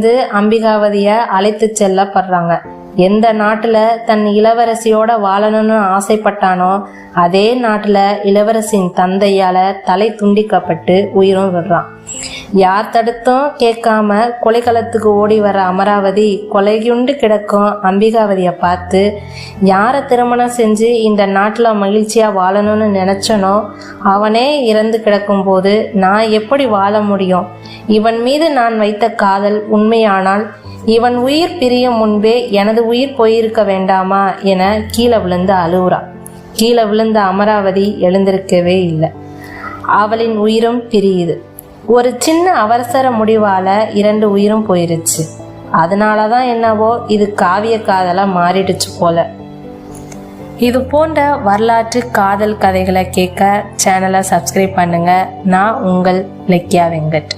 வந்து அம்பிகாவதிய அழைத்து செல்லப்படுறாங்க. எந்த நாட்டுல தன் இளவரசியோட வாழணும்னு ஆசைப்பட்டானோ அதே நாட்டுல இளவரசியின் தந்தையால தலை துண்டிக்கப்பட்டு உயிரும் விடுறான். யார் தடுத்தும் கேட்காம கொலைக்களத்துக்கு ஓடி வர அமராவதி கொலையுண்டு கிடக்கும் அம்பிகாவதியை பார்த்து யாரை திருமணம் செஞ்சு இந்த நாட்டில் மகிழ்ச்சியாக வாழணும்னு நினச்சனோ அவனே இறந்து கிடக்கும்போது நான் எப்படி வாழ முடியும்? இவன் மீது நான் வைத்த காதல் உண்மையானால் இவன் உயிர் பிரியும் முன்பே எனது உயிர் போயிருக்க வேண்டாமா? என கீழே விழுந்து அழுவுறா கீழே விழுந்த அமராவதி எழுந்திருக்கவே இல்லை. அவளின் உயிரும் பிரியுது. ஒரு சின்ன அவசர முடிவால இரண்டு உயிரும் போயிருச்சு. அதனால தான் என்னவோ இது காவிய காதலாக மாறிடுச்சு போல. இது போன்ற வரலாற்று காதல் கதைகளை கேட்க சேனலை சப்ஸ்கிரைப் பண்ணுங்க. நான் உங்கள் லக்கியா வெங்கட்.